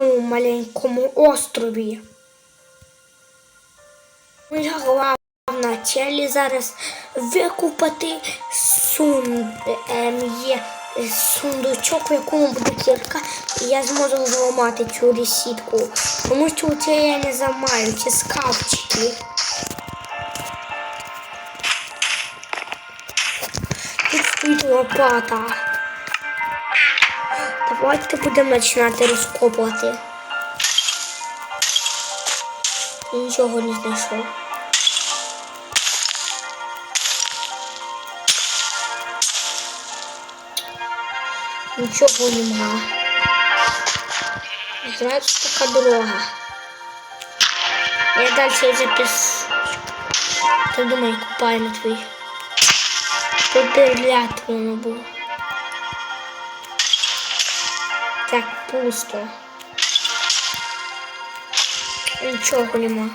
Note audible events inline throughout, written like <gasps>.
маленькому острові. Моя головна ціль зараз викупати сун, ем, є сундучок, в якому буде кірка, і я зможу зламати цю решітку. Тому що це я не замаю, це скавчики. Тут стоїть лопата. Давайте будемо починати розкопувати. Нічого не знайшов. Нічого нема. Значить, така дорога. Я далі запишу. Ти думай, купальник твій. Тут дерляти воно було. Так, пусто. Нічого нема.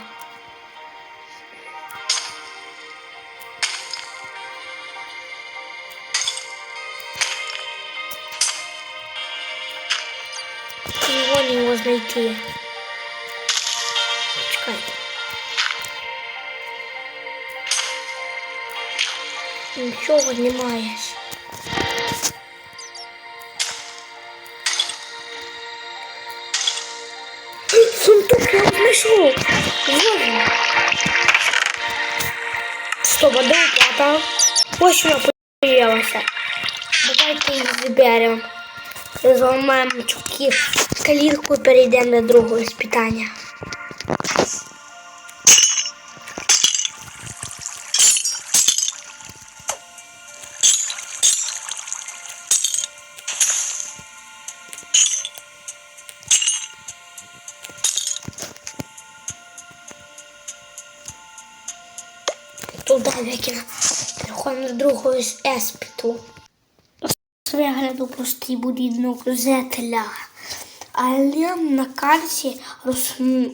Його не можна йти. Чекайте. Нічого немає. Знайшов. Знову. Стоп, а де? Ось вона появилася. Давайте її зберемо. Зламаємо чуки калітку і перейдемо до другого спитання. Викину. Переходимо до другого еспіту. З вигляду простий будинок зетля. Але на карті роз-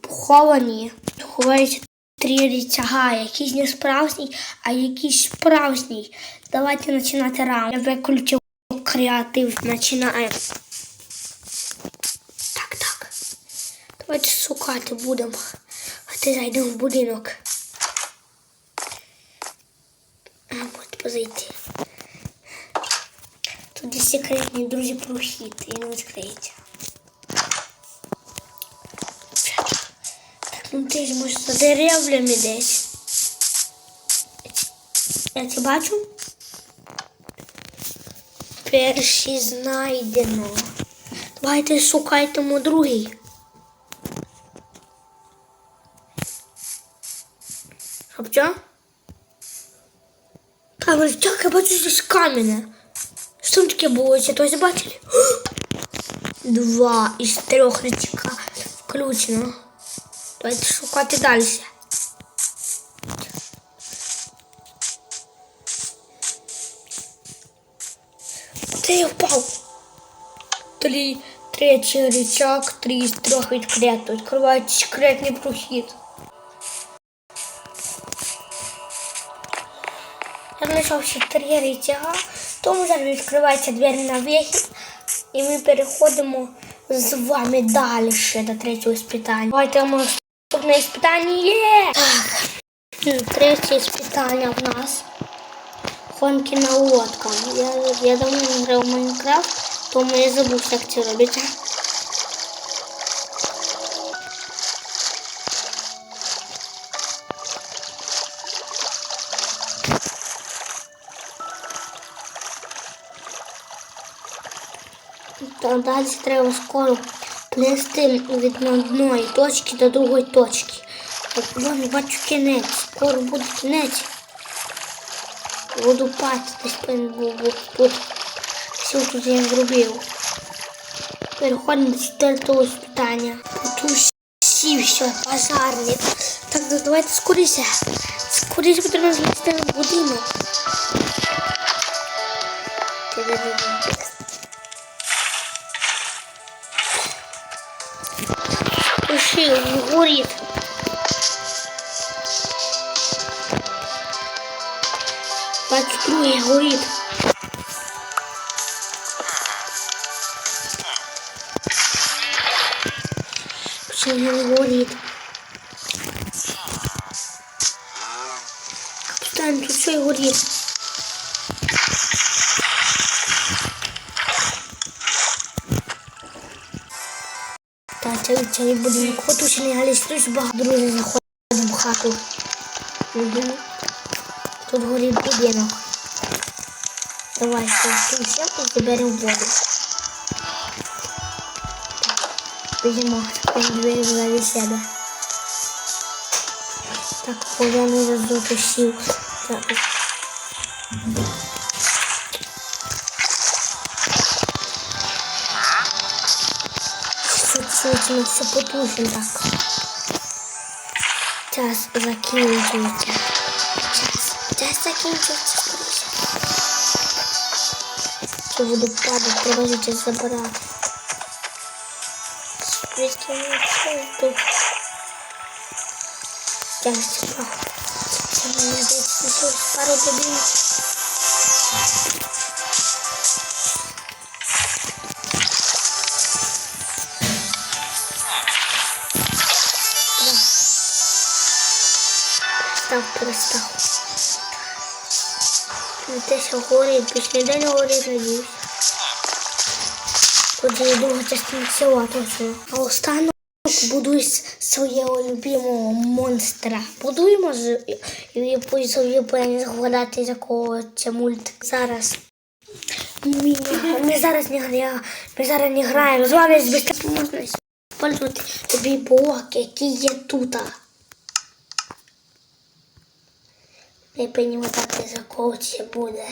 поховані ховаються три річага, якийсь не справжній, а якийсь справжній. Давайте починати раунд. Я виключив креатив, починаємо. Так, так. Давайте шукати будемо. А ти зайдемо в будинок. А, позайти. Тут є секретний, друзі, прохід, і не відкриється. Так, ну ти ж може за деревлями десь. Я це бачу? Перший знайдено. Давайте шукайтемо другий. Так я бачу. Що там таке було? Це хтось бачили? <gasps> Два із трьох речка включено. Давайте шукати далі. Де я впав? Три, третій рычаг, три із трьох відкрито. Відкривається секретний прохід. Я знайшов ще три рычага, тому зараз відкривається двері на вихід, і ми переходимо з вами далі ще до третього спитання. Давайте ми наступне спитання є. Так, третє спитання в нас. Гонки на лодках. Я, я давно не грав в Майнкрафт, тому я забув, як це робиться. Та далі треба скоро плести від одної точки до другої точки. Вон бачу кінець, скоро буде кінець. Водопад десь повинен був тут. Все тут я зробив. Переходимо до четвертого питання. Тут все, базарник. Так, ну, давайте скоріше. Скоріше потрібно злізти будинок. Пиши, горит. Двадцать другой горит. він горить. Капітан, тут все і цей, цей будинок потушений, але щось багато друзів заходимо в хату. Угу. Тут горить будинок. Давай спустимося і заберемо воду. Біжимо, закриємо двері ззаді себе. Так, вода не затушив. Так. Чуть-чуть ми все потушимо так. Час закінчується. Час, час закінчується. скоріше. Що буду падати, життя забирати. Звідки ми все тут? Час. Це мені щось пару годин. Перестав. Не те, що горить, більш ніде не горить, надіюсь. Тут є друга частина села точно. А останню будую свого любимого монстра. Будуємо з і собі повинні згадати з якого це мультик. Зараз. Ми, ми зараз не граємо. Ми зараз не граємо. З вами збільшити можна использувати тобі блоки, які є тут. Не розумію, за кого це буде.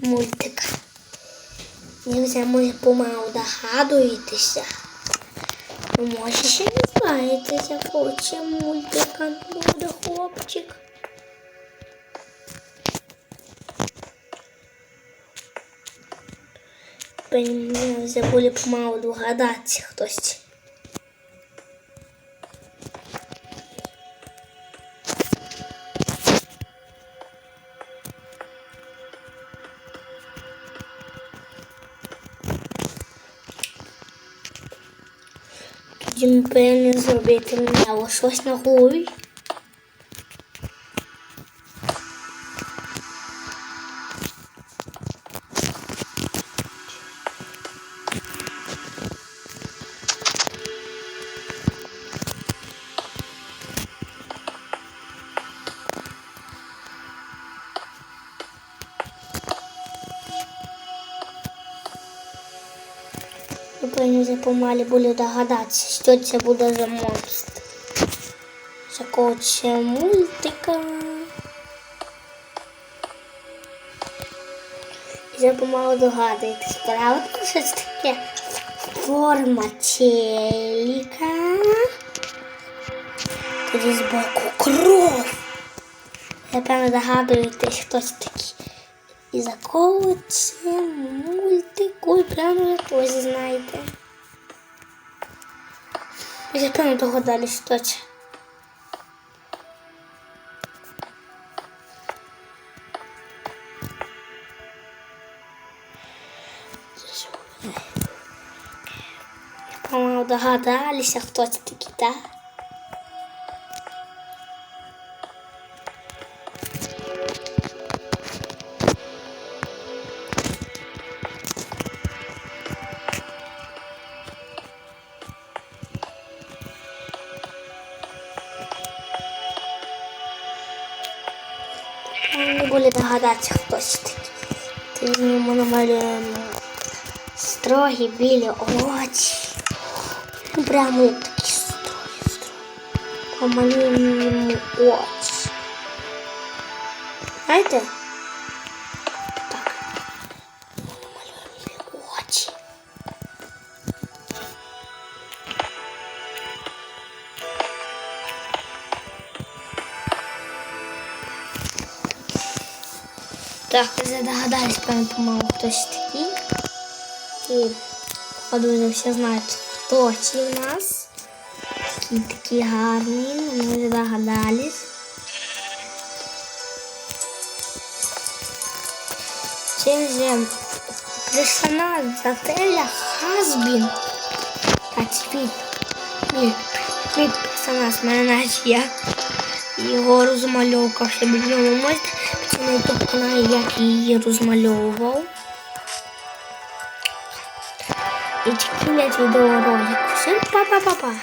Мультик. Не знаю, може помалу догадуєтеся. Ну, може ще не знаєте, за кого це мультика буде хлопчик. Мені забули помалу догадатися хтось. Тоді ми повинні зробити мені щось на голові. Помалі були догадатися, що це буде за монстр. З якого мультика. І вже помалу догадуєтесь, правда? Що це таке форма челіка. Тоді збоку кров. Напевно, догадуєтесь, хто це такий. І за кого це мультик? Прямо теж знаєте. Ви напевно догадались, це. По-моему, догадалися, хто це такий, так? були догадатися, хто це такий. Тоді ми намалюємо строгі білі очі. Ну, Прямо як такі строї, строї. Помалюємо йому очі. Знаєте? Так, вже догадались, певно, помалу, хтось такий. І, вже всі знають, хто ці в нас. Такі такі гарні, ми вже догадались. Це вже персонаж з отеля Хазбін. Так, він. Мій, персонаж, мене я. Його розмальовка ще від нього можете піти на ютуб каналі, як я її розмальовував. І чекінять відеоролик. Всім па-па-па-па.